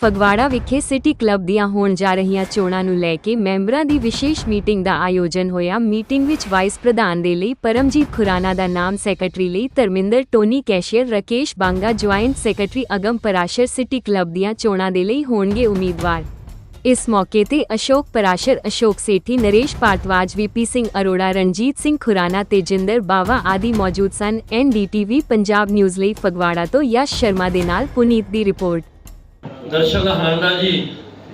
ਫਗਵਾੜਾ ਵਿਖੇ city club ਦੀਆਂ ਹੋਣ ਜਾ ਰਹੀਆਂ ਚੋਣਾਂ ਨੂੰ ਲੈ ਕੇ ਮੈਂਬਰਾਂ ਦੀ ਵਿਸ਼ੇਸ਼ ਮੀਟਿੰਗ ਦਾ ਆਯੋਜਨ ਹੋਇਆ। ਮੀਟਿੰਗ ਵਿੱਚ ਵਾਈਸ ਪ੍ਰਧਾਨ ਦੇ ਲਈ ਪਰਮਜੀਤ ਖੁਰਾਨਾ ਦਾ ਨਾਮ, ਸੈਕਟਰੀ ਲਈ Dharminder, Tony cashier, Rakesh Banga, joint secretary Agam Parashar city club ਦੀਆਂ ਚੋਣਾਂ ਦੇ ਲਈ ਹੋਣਗੇ ਉਮੀਦਵਾਰ। ਇਸ ਮੌਕੇ ਤੇ ਅਸ਼ੋਕ ਪਰਾਸ਼ਰ, ਅਸ਼ੋਕ ਸੇਠੀ, ਨਰੇਸ਼ ਭਾਰਤਵਾਜ ਵੀਪੀ ਸਿੰਘ ਅਰੋੜਾ, ਰਣਜੀਤ ਸਿੰਘ ਖੁਰਾਨਾ ਤੇਜਿੰਦਰ ਬਾਵਾ ਆਦਿ ਮੌਜੂਦ ਸਨ। ਐਨਡੀਟੀਵੀ ਪੰਜਾਬ ਨਿਊਜ਼ ਲਈ ਫਗਵਾੜਾ ਤੋਂ ਯਸ਼ ਸ਼ਰਮਾ ਦੇ ਨਾਲ ਪੁਨੀਤ ਦੀ ਰਿਪੋਰਟ। ਦਰਸ਼ਨ ਹਾਰਦਾ ਜੀ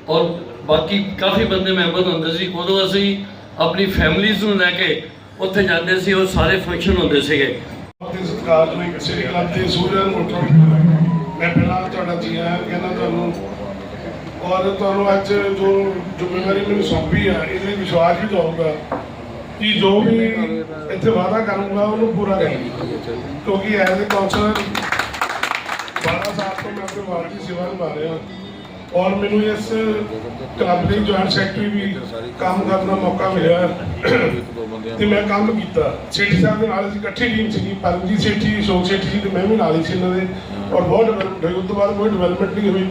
ਔਰ ਬਾਕੀ ਕਾਫੀ ਬੰਦੇ ਮੈਂਬਰ ਹੁੰਦੇ ਸੀ। ਉਦੋਂ ਅਸੀਂ ਆਪਣੀ ਫੈਮਿਲੀਜ਼ ਨੂੰ ਲੈ ਕੇ ਉੱਥੇ ਜਾਂਦੇ ਸੀ, ਉਹ ਸਾਰੇ ਫੰਕਸ਼ਨ ਹੁੰਦੇ ਸੀਗੇ। ਤੇ ਸ੍ਰੀ ਕਲੱਬ ਦੇ ਸੂਰਿਆਂ ਨੂੰ ਮੈਂ ਪਹਿਲਾਂ ਤੁਹਾਡਾ ਜੀ ਆਇਆਂ ਕਹਿੰਦਾ ਤੁਹਾਨੂੰ, ਔਰ ਤੁਹਾਨੂੰ ਅੱਜ ਜੋ ਜ਼ਿੰਮੇਵਾਰੀ ਮੈਨੂੰ ਸੌਂਪੀ ਆ, ਇਹਦੇ ਲਈ ਵਿਸ਼ਵਾਸ ਵੀ ਦਊਂਗਾ ਕਿ ਜੋ ਵੀ ਇੱਥੇ ਵਾਅਦਾ ਕਰੂੰਗਾ, ਉਹਨੂੰ ਪੂਰਾ ਕਰਾਂਗਾ। ਕਿਉਂਕਿ ਐਜ਼ ਅ ਕਾਉਂਸਲਰ ਮੈਂ ਆਪਣੇ ਦੀ ਸੇਵਾ ਨਿਭਾ ਰਿਹਾ ਔਰ ਮੈਨੂੰ ਇਸ ਕਲੱਬ ਦੇ ਜੁਆਇੰਟ ਸੈਕਟਰੀ ਵੀ ਕੰਮ ਕਰਨ ਦਾ ਮੌਕਾ ਮਿਲਿਆ। ਤੇ ਮੈਂ ਕੰਮ ਕੀਤਾ। ਸੇਠੀ ਸਾਹਿਬ ਦੇ ਨਾਲ ਅਸੀਂ ਇਕੱਠੀ ਟੀਮ ਸੀਗੀ, ਪਰਮਜੀਤ ਸੇਠੀ, ਅਸ਼ੋਕ ਸੇਠੀ ਜੀ ਤੇ ਮੈਂ ਵੀ ਨਾਲ ਹੀ ਸੀ ਇਹਨਾਂ ਦੇ। ਔਰ ਬਹੁਤ ਡਿਵੈਲਪਮੈਂਟ ਹੋਈ ਉਸ ਤੋਂ ਬਾਅਦ ਕੋਈ ਡਿਵੈਲਪਮੈਂਟ ਨਹੀਂ ਹੋਈ।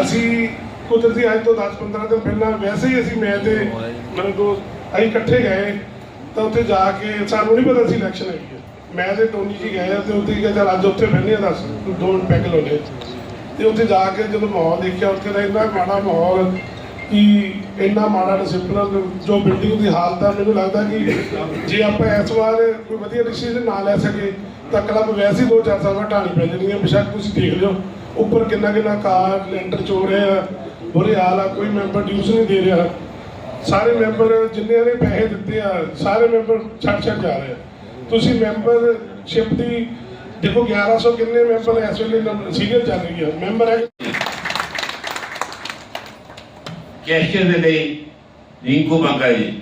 ਅਸੀਂ ਕੁਦਰਤੀ ਅੱਜ ਤੋਂ 10-15 ਦਿਨ ਪਹਿਲਾਂ ਵੈਸੇ ਹੀ ਅਸੀਂ ਮੈਂ ਤੇ ਮੇਰੇ ਦੋਸਤ ਅਸੀਂ ਇਕੱਠੇ ਗਏ। ਤਾਂ ਉੱਥੇ ਜਾ ਕੇ ਸਾਨੂੰ ਨਹੀਂ ਪਤਾ ਸੀ ਇਲੈਕਸ਼ਨ ਹੈਗੀ ਹੈ। ਮੈਂ ਤੇ ਟੋਨੀ ਜੀ ਗਏ ਆ ਤੇ ਉੱਥੇ ਕਿਹਾ, ਚੱਲ ਅੱਜ ਉੱਥੇ ਬਹਿੰਦੇ ਆ ਦੱਸ ਦੋ ਮਿੰਟ ਪੈਗ ਲਾਉਣੇ ਤੇ ਉੱਥੇ ਜਾ ਕੇ ਜਦੋਂ ਮਾਹੌਲ ਦੇਖਿਆ, ਉੱਥੇ ਦਾ ਇੰਨਾ ਮਾੜਾ ਮਾਹੌਲ ਕਿ ਇੰਨਾ ਮਾੜਾ ਡਿਸਪਲਨ ਜੋ ਬਿਲਡਿੰਗ ਦੀ ਹਾਲਤ ਆ, ਮੈਨੂੰ ਲੱਗਦਾ ਕਿ ਜੇ ਆਪਾਂ ਇਸ ਵਾਰ ਕੋਈ ਵਧੀਆ ਡਿਸੀਜਨ ਨਾ ਲੈ ਸਕੇ, ਤਾਂ ਕਲੱਬ ਵੈਸੇ ਹੀ ਦੋ ਚਾਰ ਸਾਲ ਬਾਅਦ ਢਾਣੀ ਪੈ ਜਾਣੀ ਹੈ ਬੇਸ਼ੱਕ ਤੁਸੀਂ ਦੇਖ ਲਿਓ, ਉੱਪਰ ਕਿੰਨਾ ਕਿੰਨਾ ਕਾਰ ਲੈਂਟਰ ਚੋ ਰਹੇ ਆ, ਬੁਰੇ ਹਾਲ ਆ, ਕੋਈ ਮੈਂਬਰ ਡਿਊਸ ਨਹੀਂ ਦੇ ਰਿਹਾ। ਸਾਰੇ ਮੈਂਬਰ ਜਿੰਨੇ ਨੇ ਪੈਸੇ ਦਿੱਤੇ ਆ, ਸਾਰੇ ਮੈਂਬਰ ਛੱਡ ਛੱਡ ਜਾ ਰਹੇ ਆ। ਤੁਸੀਂ ਮੈਂਬਰਸ਼ਿਪ ਦੀ, ਦੇਖੋ 1100 ਕਿੰਨੇ ਮੈਂਬਰ ਇਸ ਵੇਲੇ ਸੀਨੀਅਰ ਚੱਲ ਰਹੀ ਆ, ਮੈਂਬਰ ਹੈ ਕੈਸ਼ੀਅਰ ਦੇ ਲਈ ਰਿੰਕੂ ਮੰਗਾ ਜੀ।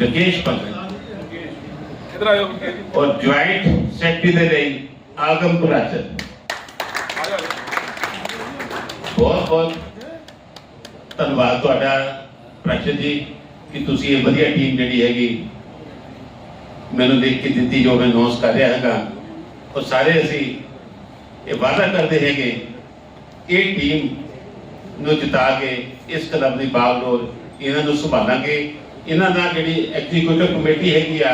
ਰਕੇਸ਼ ਮੰਗਾ ਇਧਰ ਆਇਓ ਔਰ ਜੁਆਇੰਟ ਸੈਕਟਰੀ ਦੇ ਲਈ ਆਗਮ ਪੁਰਾਚਰ ਬਹੁਤ ਬਹੁਤ ਧੰਨਵਾਦ ਤੁਹਾਡਾ ਪ੍ਰਾਚਰ ਜੀ। ਕਿ ਤੁਸੀਂ ਇਹ ਵਧੀਆ ਟੀਮ ਜਿਹੜੀ ਹੈਗੀ, ਮੈਨੂੰ ਦੇਖ ਕੇ ਦਿੱਤੀ ਜੋ ਮੈਂ ਨੋਸ ਕਰ ਰਿਹਾ ਹੈਗਾ, ਉਹ ਸਾਰੇ ਅਸੀਂ ਇਹ ਵਾਅਦਾ ਕਰਦੇ ਹੈਗੇ, ਇਹ ਟੀਮ ਨੂੰ ਜਿਤਾ ਕੇ, ਇਸ ਕਲੱਬ ਦੀ ਬਾਗਡੋਰ ਇਹਨਾਂ ਨੂੰ ਸੰਭਾਲਾਂਗੇ। ਇਹਨਾਂ ਦਾ ਜਿਹੜੀ ਐਗਜ਼ੀਕਿਊਟਿਵ ਕਮੇਟੀ ਹੈਗੀ ਆ,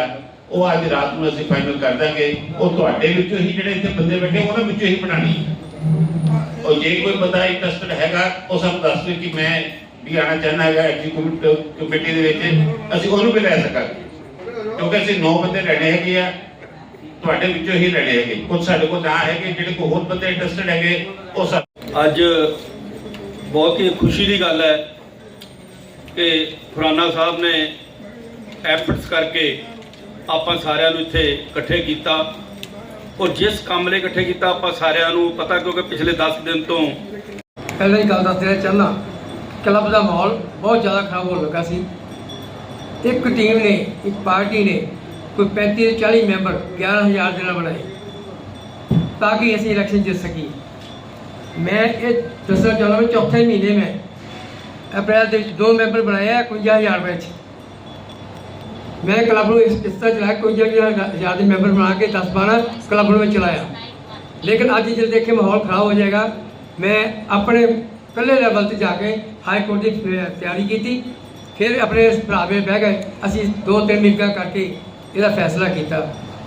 ਉਹ ਅੱਜ ਰਾਤ ਨੂੰ ਅਸੀਂ ਫਾਈਨਲ ਕਰ ਦਾਂਗੇ। ਉਹ ਤੁਹਾਡੇ ਵਿੱਚੋਂ ਹੀ ਜਿਹੜੇ ਇੱਥੇ ਬੰਦੇ ਬੈਠੇ, ਉਹਨਾਂ ਵਿੱਚੋਂ ਹੀ ਬਣਾਣੀ ਉਹ ਜੇ ਕੋਈ ਬੰਦਾ ਇੰਟਰਸਟਡ ਹੈਗਾ, ਉਹ ਸਾਨੂੰ ਦੱਸ ਦਿਓ ਕਿ ਮੈਂ ਵੀ ਆਣਾ ਚਾਹੁੰਦਾ ਹੈਗਾ ਐਗਜ਼ੀਕਿਊਟਿਵ ਕਮੇਟੀ ਦੇ ਵਿੱਚ ਅਸੀਂ ਉਹਨੂੰ ਵੀ ਲੈ ਸਕਾਂਗੇ। ਕਿਉਂਕਿ ਅਸੀਂ 9 ਬੰਦੇ ਲੈਣੇ ਹੈਗੇ ਆ ਤੁਹਾਡੇ ਵਿੱਚੋਂ ਹੀ ਲੈਣੇ ਹੈਗੇ। ਕੁਝ ਸਾਡੇ ਕੋਲ ਨਾ ਹੈਗੇ ਜਿਹੜੇ ਕੋਈ ਹੋਰ ਬੰਦੇ ਇੰਟਰਸਟਡ ਹੈਗੇ ਉਹ ਸਭ ਅੱਜ ਬਹੁਤ ਹੀ ਖੁਸ਼ੀ ਦੀ ਗੱਲ ਹੈ ਕਿ ਖੁਰਾਨਾ ਸਾਹਿਬ ਨੇ ਐਫਰਟਸ ਕਰਕੇ ਆਪਾਂ ਸਾਰਿਆਂ ਨੂੰ ਇੱਥੇ ਇਕੱਠੇ ਕੀਤਾ। ਔਰ ਜਿਸ ਕੰਮ ਲਈ ਇਕੱਠੇ ਕੀਤਾ ਆਪਾਂ ਸਾਰਿਆਂ ਨੂੰ ਪਤਾ ਕਿਉਂਕਿ ਪਿਛਲੇ 10 ਦਿਨ ਤੋਂ ਪਹਿਲਾਂ ਹੀ ਗੱਲ ਦੱਸ ਦੇਣਾ ਚਾਹੁੰਦਾ ਕਲੱਬ ਦਾ ਮਾਹੌਲ ਬਹੁਤ ਜ਼ਿਆਦਾ ਖਰਾਬ ਹੋਣ ਲੱਗਾ ਸੀ ਇੱਕ ਟੀਮ ਨੇ ਇੱਕ ਪਾਰਟੀ ਨੇ ਕੋਈ 35 ਤੋਂ 40 ਮੈਂਬਰ 11000 ਦੇ ਨਾਲ ਬਣਾਏ ਤਾਂ ਕਿ ਅਸੀਂ ਇਲੈਕਸ਼ਨ ਜਿੱਤ ਸਕੀਏ ਮੈਂ ਇਹ ਦੱਸਣਾ ਚਾਹੁੰਦਾ ਮੈਂ ਚੌਥੇ ਮਹੀਨੇ ਮੈਂ ਅਪ੍ਰੈਲ ਦੇ ਵਿੱਚ ਦੋ ਮੈਂਬਰ ਬਣਾਏ ਆ 51000 ਵਿੱਚ ਮੈਂ ਕਲੱਬ ਨੂੰ ਇਸ ਇਸ ਤਰ੍ਹਾਂ ਚਲਾਇਆ 51000 ਦੇ ਮੈਂਬਰ ਬਣਾ ਕੇ 10 12 ਕਲੱਬ ਨੂੰ ਮੈਂ ਚਲਾਇਆ ਲੇਕਿਨ ਅੱਜ ਜਦ ਦੇਖੇ ਮਾਹੌਲ ਖਰਾਬ ਹੋ ਜਾਏਗਾ ਮੈਂ ਆਪਣੇ ਇਕੱਲੇ ਲੈਵਲ ਤੇ ਜਾ ਕੇ ਹਾਈ ਕੋਰਟ ਦੀ ਫਿਰ ਤਿਆਰੀ ਕੀਤੀ। ਫਿਰ ਆਪਣੇ ਭਰਾ ਵਿੱਚ ਬਹਿ ਗਏ। ਅਸੀਂ ਦੋ ਤਿੰਨ ਮੀਟਿੰਗਾਂ ਕਰਕੇ ਇਹਦਾ ਫੈਸਲਾ ਕੀਤਾ।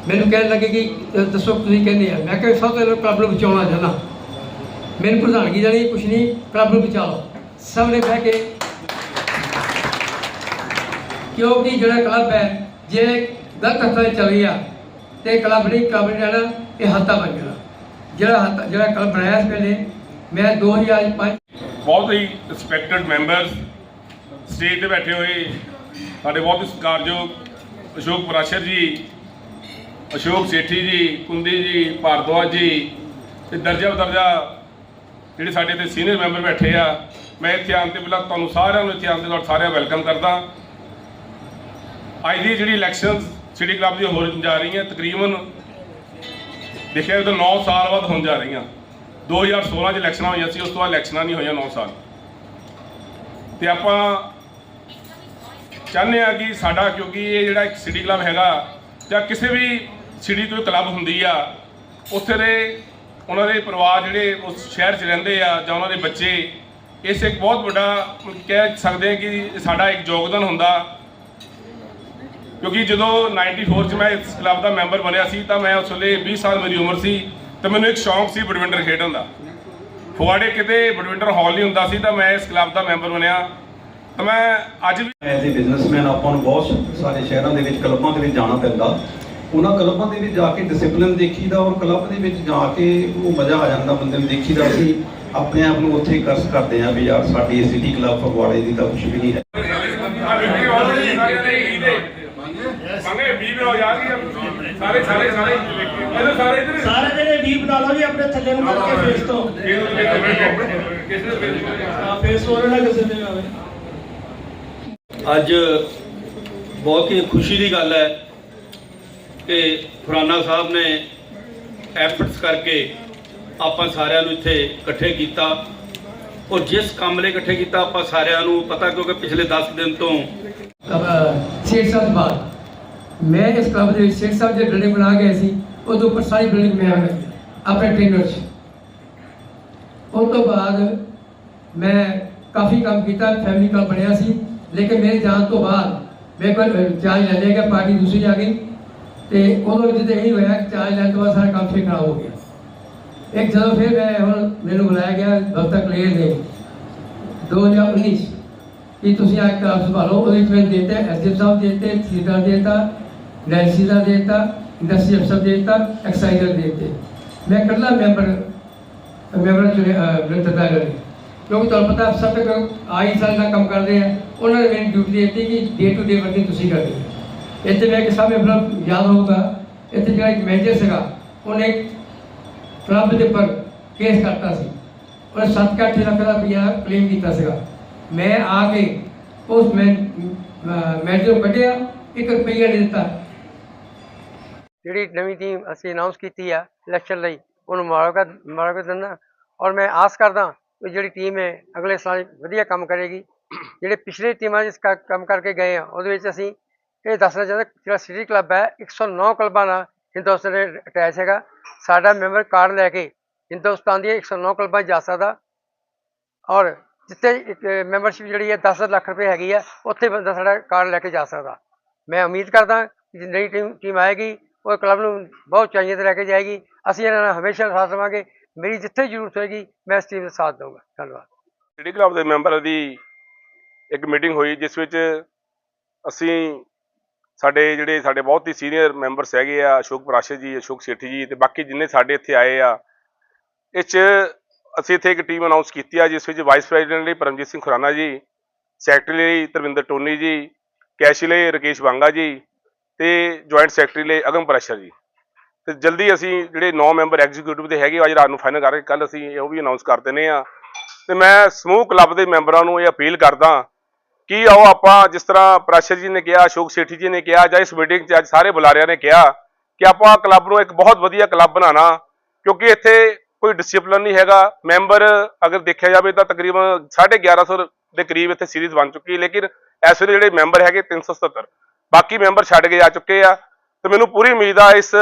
ਮੈਨੂੰ ਕਹਿਣ ਲੱਗੇ ਕਿ ਦੱਸੋ ਤੁਸੀਂ ਕਹਿੰਦੇ ਆ? ਮੈਂ ਕਿਹਾ, ਸਭ ਤੋਂ ਕਲੱਬ ਨੂੰ ਬਚਾਉਣਾ ਚਾਹੁੰਦਾ। ਮੈਨੂੰ ਪ੍ਰਧਾਨਗੀ ਦੇਣੀ, ਕੁਛ ਨਹੀਂ ਕਲੱਬ ਨੂੰ ਬਚਾ ਲਓ ਸਭ ਨੇ ਬਹਿ ਕੇ ਕਿਉਂਕਿ ਜਿਹੜਾ ਕਲੱਬ ਹੈ, ਜੇ ਗਲਤ ਹੱਥਾਂ 'ਚ ਚੱਲ ਗਿਆ ਤੇ ਕਲੱਬ ਨਹੀਂ ਕਲੱਬ ਨਹੀਂ ਰਹਿਣਾ, ਇਹ ਹੱਤਾ ਬਣ ਜਾਣਾ ਜਿਹੜਾ ਹੱਤਾ ਜਿਹੜਾ ਕਲੱਬ ਬਣਾਇਆ ਇਸ ਵੇਲੇ, ਮੈਂ 2005 ਬਹੁਤ ਹੀ ਰਿਸਪੈਕਟਡ ਮੈਂਬਰਸ ਸਟੇਜ ਤੇ ਬੈਠੇ ਹੋਏ। ਸਾਡੇ ਬਹੁਤ ਹੀ ਸਤਿਕਾਰਯੋਗ ਅਸ਼ੋਕ ਪਰਾਸ਼ਰ ਜੀ, ਅਸ਼ੋਕ ਸੇਠੀ ਜੀ, ਕੁੰਦੀ ਜੀ, ਭਾਰਦਵਾਜ ਜੀ ਤੇ ਦਰਜਾ ਬਦਰਜਾ ਜਿਹੜੇ ਸਾਡੇ ਤੇ ਸੀਨੀਅਰ ਮੈਂਬਰ ਬੈਠੇ ਆ। ਮੈਂ ਇੱਥੇ ਆਉਣ ਤੇ ਪਹਿਲਾਂ ਤੁਹਾਨੂੰ ਸਾਰਿਆਂ ਨੂੰ ਇੱਥੇ ਆਉਣ ਤੇ ਤੁਹਾਡਾ ਸਾਰਿਆਂ ਵੈਲਕਮ ਕਰਦਾ। ਅੱਜ ਦੀ ਜਿਹੜੀ ਇਲੈਕਸ਼ਨਸ ਸਿਟੀ ਕਲੱਬ ਦੀ ਹੋ ਜਾ ਰਹੀਆਂ ਤਕਰੀਬਨ, ਦੇਖਿਆ ਜਾਵੇ ਤਾਂ 9 ਸਾਲ ਬਾਅਦ ਹੋਣ ਜਾ ਰਹੀਆਂ। 2016 ਚ ਇਲੈਕਸ਼ਨਾਂ ਹੋਈਆਂ ਸੀ, ਉਸ ਤੋਂ ਬਾਅਦ ਇਲੈਕਸ਼ਨਾਂ ਨਹੀਂ ਹੋਈਆਂ 9 ਸਾਲ। ਤੇ ਆਪਾਂ ਚਾਹੁੰਦੇ ਆ ਕਿ ਸਾਡਾ, ਕਿਉਂਕਿ ਇਹ ਜਿਹੜਾ ਇੱਕ ਸਿਟੀ ਕਲੱਬ ਹੈਗਾ, ਜਾਂ ਕਿਸੇ ਵੀ ਸਿਟੀ ਤੋਂ ਕਲੱਬ ਹੁੰਦੀ ਆ, ਉੱਥੇ ਦੇ ਉਹਨਾਂ ਦੇ ਪਰਿਵਾਰ ਜਿਹੜੇ ਉਸ ਸ਼ਹਿਰ 'ਚ ਰਹਿੰਦੇ ਆ, ਜਾਂ ਉਹਨਾਂ ਦੇ ਬੱਚੇ, ਇਸ ਇੱਕ ਬਹੁਤ ਵੱਡਾ ਕਹਿ ਸਕਦੇ ਹਾਂ ਕਿ ਸਾਡਾ ਇੱਕ ਯੋਗਦਾਨ ਹੁੰਦਾ। ਕਿਉਂਕਿ ਜਦੋਂ 94 ਚ ਮੈਂ ਇਸ ਕਲੱਬ ਦਾ ਮੈਂਬਰ ਬਣਿਆ ਸੀ, ਤਾਂ ਮੈਂ ਉਸ ਵੇਲੇ 20 ਸਾਲ ਮੇਰੀ ਉਮਰ ਸੀ। ਤੇ ਮੈਨੂੰ ਇੱਕ ਸ਼ੌਂਕ ਸੀ ਬੈਡਮਿੰਟਨ ਖੇਡਣ ਦਾ। ਫੁਆੜੇ ਕਿਤੇ ਬੈਡਮਿੰਟਨ ਹਾਲ ਨਹੀਂ ਹੁੰਦਾ ਸੀ ਤਾਂ ਮੈਂ ਇਸ ਕਲੱਬ ਦਾ ਮੈਂਬਰ ਬਣਿਆ। ਤਾਂ ਮੈਂ ਅੱਜ ਵੀ ਐਜ਼ ਅ ਬਿਜ਼ਨਸਮੈਨ ਆਪਾਂ ਨੂੰ ਬਹੁਤ ਸਾਰੇ ਸ਼ਹਿਰਾਂ ਦੇ ਵਿੱਚ ਕਲੱਬਾਂ ਦੇ ਵਿੱਚ ਜਾਣਾ ਪੈਂਦਾ। ਉਹਨਾਂ ਕਲੱਬਾਂ ਦੇ ਵਿੱਚ ਜਾ ਕੇ ਡਿਸਪਲਿਨ ਦੇਖੀਦਾ ਔਰ ਕਲੱਬ ਦੇ ਵਿੱਚ ਜਾ ਕੇ ਉਹ ਮਜ਼ਾ ਆ ਜਾਂਦਾ ਬੰਦੇ ਨੂੰ ਦੇਖੀਦਾ ਅਸੀਂ ਆਪਣੇ ਆਪ ਨੂੰ ਉੱਥੇ ਕਰਸ ਕਰਦੇ ਆ ਵੀ ਯਾਰ ਸਾਡੀ ਸਿਟੀ ਕਲੱਬ ਫਗਵਾੜੇ ਦੀ ਤਾਂ ਕੁਝ ਵੀ ਨਹੀਂ ਹੈ। ਮੰਗੇ 20 ਰੁਪਏ ਯਾਰ ਕੀ ਸਾਰੇ ਸਾਰੇ ਸਾਰੇ। ਸਾਰੇ ਵੀਹ ਬਣਾ ਲਓ ਜੀ ਆਪਣੇ ਥੱਲੇ ਨੂੰ ਕਰਕੇ ਫੇਸ ਤੋਂ। ਫੇਸ ਹੋ ਰਿਹਾ ਕਿਸੇ ਦੇ ਆਵੇ ਅੱਜ ਬਹੁਤ ਹੀ ਖੁਸ਼ੀ ਦੀ ਗੱਲ ਹੈ ਕਿ ਖੁਰਾਨਾ ਸਾਹਿਬ ਨੇ ਐਫਰਟਸ ਕਰਕੇ ਆਪਾਂ ਸਾਰਿਆਂ ਨੂੰ ਇੱਥੇ ਇਕੱਠੇ ਕੀਤਾ। ਔਰ ਜਿਸ ਕੰਮ ਲਈ ਇਕੱਠੇ ਕੀਤਾ ਆਪਾਂ ਸਾਰਿਆਂ ਨੂੰ ਪਤਾ ਕਿਉਂਕਿ ਪਿਛਲੇ 10 ਦਿਨ ਤੋਂ ਛੇ ਸਾਲ ਬਾਅਦ ਮੈਂ ਇਸ ਕਲੱਬ ਦੇ ਵਿੱਚ ਛੇ ਸਾਲ ਦੇ ਬਿਲਡਿੰਗ ਬਣਾ ਗਿਆ ਸੀ ਉਹਦੇ ਉੱਪਰ ਸਾਰੀ ਬਿਲਡਿੰਗ ਮੈਂ ਬਣਾ ਆਪਣੇ ਟ੍ਰੇਨਰ 'ਚ ਉਸ ਤੋਂ ਬਾਅਦ ਮੈਂ ਕਾਫੀ ਕੰਮ ਕੀਤਾ ਫੈਮਿਲੀ ਕਲੱਬ ਬਣਿਆ ਸੀ। ਲੇਕਿਨ ਮੇਰੇ ਜਾਣ ਤੋਂ ਬਾਅਦ ਮੇਰੇ ਕੋਲ ਚਾਰਜ ਲੈ ਲਿਆ ਗਿਆ ਪਾਰਟੀ ਦੂਸਰੀ ਆ ਗਈ। ਤੇ ਉਦੋਂ ਵਿੱਚ ਤੇ ਇਹੀ ਹੋਇਆ ਕਿ ਚਾਰਜ ਲੈਣ ਤੋਂ ਬਾਅਦ ਸਾਰਾ ਕੰਮ ਫਿਰ ਖਰਾਬ ਹੋ ਗਿਆ। ਇੱਕ ਜਦੋਂ ਫਿਰ ਮੈਂ ਹੁਣ ਮੈਨੂੰ ਬੁਲਾਇਆ ਗਿਆ ਦਫ਼ਤਰ ਕਲੀਅਰ ਦੇ 2019 ਕਿ ਤੁਸੀਂ ਆ ਕੇ ਆਪ ਸੰਭਾਲੋ। ਉਹਦੇ ਵਿੱਚ ਮੈਂ ਦੇਤਾ, ਐਸਡੀਐਮ ਸਾਹਿਬ ਦੇ ਦਿੱਤੇ ਸੀਦਾ ਦੇਤਾ ਨੈਂਸੀ ਦਾ ਦੇਤਾ, ਇੰਡਸਟਰੀ ਅਫਸਰ ਦੇ ਦਿੱਤਾ, ਐਕਸਾਈਜ਼ਰ ਦੇ ਦਿੱਤੇ। ਮੈਂ ਇਕੱਲਾ ਮੈਂਬਰ ਮੈਂਬਰ ਚੁਣਿਆ ਬ੍ਰਿੰਦਤਾ ਕਿਉਂਕਿ ਤੁਹਾਨੂੰ ਪਤਾ ਅਫਸਰ ਤੱਕ ਆਈ ਸਾਲ ਦਾ ਕੰਮ ਕਰਦੇ ਆ। ਉਹਨਾਂ ਨੇ ਮੈਨੂੰ ਡਿਊਟੀ ਦਿੱਤੀ ਕਿ ਡੇ ਟੂ ਡੇ ਵਰਕਿੰਗ ਤੁਸੀਂ ਕਰਨੀ ਹੈ। ਇੱਥੇ ਮੈਂ ਕਿ ਸਭ ਮੈਂਬਰ ਯਾਦ ਹੋਊਗਾ। ਇੱਥੇ ਜਿਹੜਾ ਇੱਕ ਮੈਨੇਜਰ ਸੀਗਾ, ਉਹਨੇ ਕਲੱਬ ਦੇ ਉੱਪਰ ਕੇਸ ਕਰਤਾ ਸੀ। ਉਹਨੇ 7-8 ਲੱਖ ਦਾ ਰੁਪਇਆ ਕਲੇਮ ਕੀਤਾ ਸੀਗਾ। ਮੈਂ ਆ ਕੇ ਉਸ ਮੈਂ ਮੈਨੇਜਰ ਕੱਢਿਆ 1 ਰੁਪਈਆ ਨਹੀਂ ਦਿੱਤਾ। ਜਿਹੜੀ ਨਵੀਂ ਟੀਮ ਅਸੀਂ ਅਨਾਉਂਸ ਕੀਤੀ ਆ ਇਲੈਕਸ਼ਨ ਲਈ ਉਹਨੂੰ ਮੁਬਾਰਕਾਂ ਮੁਬਾਰਕਾਂ ਦਿੰਦਾ। ਔਰ ਮੈਂ ਆਸ ਕਰਦਾ ਕਿ ਜਿਹੜੀ ਟੀਮ ਹੈ ਅਗਲੇ ਸਾਲ ਵਧੀਆ ਕੰਮ ਕਰੇਗੀ। ਜਿਹੜੇ ਪਿਛਲੇ ਟੀਮਾਂ ਜਿਸ ਕੰਮ ਕਰਕੇ ਗਏ ਆ, ਉਹਦੇ ਵਿੱਚ ਅਸੀਂ ਇਹ ਦੱਸਣਾ ਚਾਹੁੰਦਾ ਜਿਹੜਾ ਸਿਟੀ ਕਲੱਬ ਹੈ 109 ਕਲੱਬਾਂ ਨਾਲ ਹਿੰਦੁਸਤਾਨ ਦੇ ਅਟੈਚ ਹੈਗਾ। ਸਾਡਾ ਮੈਂਬਰ ਕਾਰਡ ਲੈ ਕੇ ਹਿੰਦੁਸਤਾਨ ਦੀਆਂ 109 ਕਲੱਬਾਂ 'ਚ ਜਾ ਸਕਦਾ। ਔਰ ਜਿੱਥੇ ਮੈਂਬਰਸ਼ਿਪ ਜਿਹੜੀ ਹੈ 10 ਲੱਖ ਰੁਪਏ ਹੈਗੀ ਆ, ਉੱਥੇ ਬੰਦਾ ਸਾਡਾ ਕਾਰਡ ਲੈ ਕੇ ਜਾ ਸਕਦਾ। ਮੈਂ ਉਮੀਦ ਕਰਦਾ ਕਿ ਨਈ ਟੀਮ ਟੀਮ ਆਏਗੀ ਉਹ ਕਲੱਬ ਨੂੰ ਬਹੁਤ ਉਚਾਈਆਂ ਤੇ ਲੈ ਕੇ ਜਾਏਗੀ। ਅਸੀਂ ਇਹਨਾਂ ਨਾਲ ਹਮੇਸ਼ਾ ਸਾਥ ਦੇਵਾਂਗੇ। ਮੇਰੀ ਜਿੱਥੇ ਜ਼ਰੂਰਤ ਹੋਏਗੀ, ਮੈਂ ਇਸ ਟੀਮ ਦਾ ਸਾਥ ਦਊਂਗਾ ਧੰਨਵਾਦ। ਸਿਟੀ ਕਲੱਬ ਦੇ ਮੈਂਬਰਾਂ ਦੀ ਇੱਕ ਮੀਟਿੰਗ ਹੋਈ, ਜਿਸ ਵਿੱਚ ਅਸੀਂ ਸਾਡੇ ਜਿਹੜੇ ਸਾਡੇ ਬਹੁਤ ਹੀ ਸੀਨੀਅਰ ਮੈਂਬਰਸ ਹੈਗੇ ਆ, ਅਸ਼ੋਕ ਪ੍ਰਾਸ਼ਰ ਜੀ, ਅਸ਼ੋਕ ਸੇਠੀ ਜੀ ਤੇ ਬਾਕੀ ਜਿੰਨੇ ਸਾਡੇ ਇੱਥੇ ਆਏ ਆ, ਇਹ 'ਚ ਅਸੀਂ ਇੱਥੇ ਇੱਕ ਟੀਮ ਅਨਾਉਂਸ ਕੀਤੀ ਆ, ਜਿਸ ਵਿੱਚ ਵਾਈਸ ਪ੍ਰੈਜ਼ੀਡੈਂਟ ਲਈ ਪਰਮਜੀਤ ਸਿੰਘ ਖੁਰਾਨਾ ਜੀ ਸੈਕਟਰੀ ਲਈ ਧਰਮਿੰਦਰ ਟੋਨੀ ਜੀ, ਕੈਸ਼ ਲਈ ਰਕੇਸ਼ ਵਾਂਗਾ ਜੀ ਤੇ ਜੁਆਇੰਟ ਸੈਕਟਰੀ ਲਈ ਅਗਮ ਪ੍ਰੈਸ਼ਰ ਜੀ। ਤੇ ਜਲਦੀ ਅਸੀਂ ਜਿਹੜੇ 9 ਮੈਂਬਰ ਐਗਜ਼ੀਕਿਊਟਿਵ ਦੇ ਹੈਗੇ ਅੱਜ ਰਾਤ ਨੂੰ ਫਾਈਨਲ ਕਰਕੇ ਕੱਲ ਅਸੀਂ ਇਹ ਉਹ ਵੀ ਅਨਾਉਂਸ ਕਰ ਦਿੰਦੇ ਆ ਤੇ ਮੈਂ ਸਮੂਹ ਕਲੱਬ ਦੇ ਮੈਂਬਰਾਂ ਨੂੰ ਇਹ ਅਪੀਲ ਕਰਦਾ ਕਿ ਆਓ ਆਪਾਂ ਜਿਸ ਤਰ੍ਹਾਂ ਪ੍ਰੈਸ਼ਰ ਜੀ ਨੇ ਕਿਹਾ, ਅਸ਼ੋਕ ਸੇਠੀ ਜੀ ਨੇ ਕਿਹਾ, ਜਾਂ ਇਸ ਮੀਟਿੰਗ 'ਚ ਅੱਜ ਸਾਰੇ ਬੁਲਾਰਿਆਂ ਨੇ ਕਿਹਾ ਕਿ ਆਪਾਂ ਕਲੱਬ ਨੂੰ ਇੱਕ ਬਹੁਤ ਵਧੀਆ ਕਲੱਬ ਬਣਾਉਣਾ, ਕਿਉਂਕਿ ਇੱਥੇ ਕੋਈ ਡਿਸਪਲਿਨ ਨਹੀਂ ਹੈਗਾ। ਮੈਂਬਰ ਅਗਰ ਦੇਖਿਆ ਜਾਵੇ ਤਾਂ ਤਕਰੀਬਨ 1150 ਦੇ ਕਰੀਬ ਇੱਥੇ ਸੀਰੀਜ਼ ਬਣ ਚੁੱਕੀ ਹੈ, ਲੇਕਿਨ ਇਸ ਵੇਲੇ ਜਿਹੜੇ ਮੈਂਬਰ ਹੈਗੇ 377 ਬਾਕੀ ਮੈਂਬਰ ਛੱਡ ਕੇ ਜਾ ਚੁੱਕੇ ਆ ਤੇ ਮੈਨੂੰ ਪੂਰੀ ਉਮੀਦ ਆ ਇਸ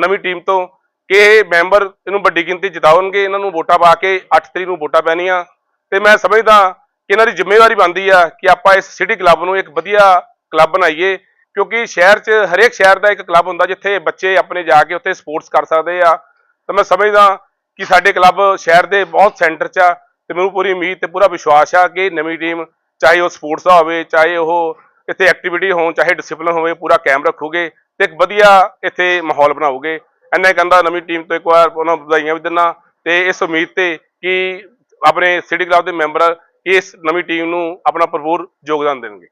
ਨਵੀਂ ਟੀਮ ਤੋਂ ਕਿ ਇਹ ਮੈਂਬਰ ਇਹਨੂੰ ਵੱਡੀ ਗਿਣਤੀ ਜਿਤਾਉਣਗੇ, ਇਹਨਾਂ ਨੂੰ ਵੋਟਾਂ ਪਾ ਕੇ 8 ਤਰੀਕ ਨੂੰ ਵੋਟਾਂ ਪੈਣੀਆਂ। ਤੇ ਮੈਂ ਸਮਝਦਾ ਕਿ ਇਹਨਾਂ ਦੀ ਜ਼ਿੰਮੇਵਾਰੀ ਬਣਦੀ ਆ ਕਿ ਆਪਾਂ ਇਸ ਸਿਟੀ ਕਲੱਬ ਨੂੰ ਇੱਕ ਵਧੀਆ ਕਲੱਬ ਬਣਾਈਏ, ਕਿਉਂਕਿ ਸ਼ਹਿਰ 'ਚ ਹਰੇਕ ਸ਼ਹਿਰ ਦਾ ਇੱਕ ਕਲੱਬ ਹੁੰਦਾ ਜਿੱਥੇ ਬੱਚੇ ਆਪਣੇ ਜਾ ਕੇ ਉੱਥੇ ਸਪੋਰਟਸ ਕਰ ਸਕਦੇ ਆ। ਤਾਂ ਮੈਂ ਸਮਝਦਾ ਕਿ ਸਾਡੇ ਕਲੱਬ ਸ਼ਹਿਰ ਦੇ ਬਹੁਤ ਸੈਂਟਰ 'ਚ ਆ ਤੇ ਮੈਨੂੰ ਪੂਰੀ ਉਮੀਦ ਤੇ ਪੂਰਾ ਵਿਸ਼ਵਾਸ ਆ ਕਿ ਨਵੀਂ ਟੀਮ ਚਾਹੇ ਉਹ ਸਪੋਰਟਸ ਦਾ ਹੋਵੇ, ਚਾਹੇ ਉਹ ਇੱਥੇ ਐਕਟੀਵਿਟੀ ਹੋਣ, ਚਾਹੇ ਡਿਸਪਲਿਨ ਹੋਵੇ, ਪੂਰਾ ਕਾਇਮ ਰੱਖੋਗੇ ਤੇ ਇੱਕ ਵਧੀਆ ਇੱਥੇ ਮਾਹੌਲ ਬਣਾਓਗੇ। ਇੰਨਾ ਕਹਿੰਦਾ, ਨਵੀਂ ਟੀਮ ਤੋਂ ਇੱਕ ਵਾਰ ਉਹਨਾਂ ਨੂੰ ਵਧਾਈਆਂ ਵੀ ਦਿੰਦਾ। ਤੇ ਇਸ ਉਮੀਦ ਤੇ ਕਿ ਆਪਣੇ ਸਿਟੀ ਕਲੱਬ ਦੇ ਮੈਂਬਰ ਇਸ ਨਵੀਂ ਟੀਮ ਨੂੰ ਆਪਣਾ ਭਰਪੂਰ ਯੋਗਦਾਨ ਦੇਣਗੇ।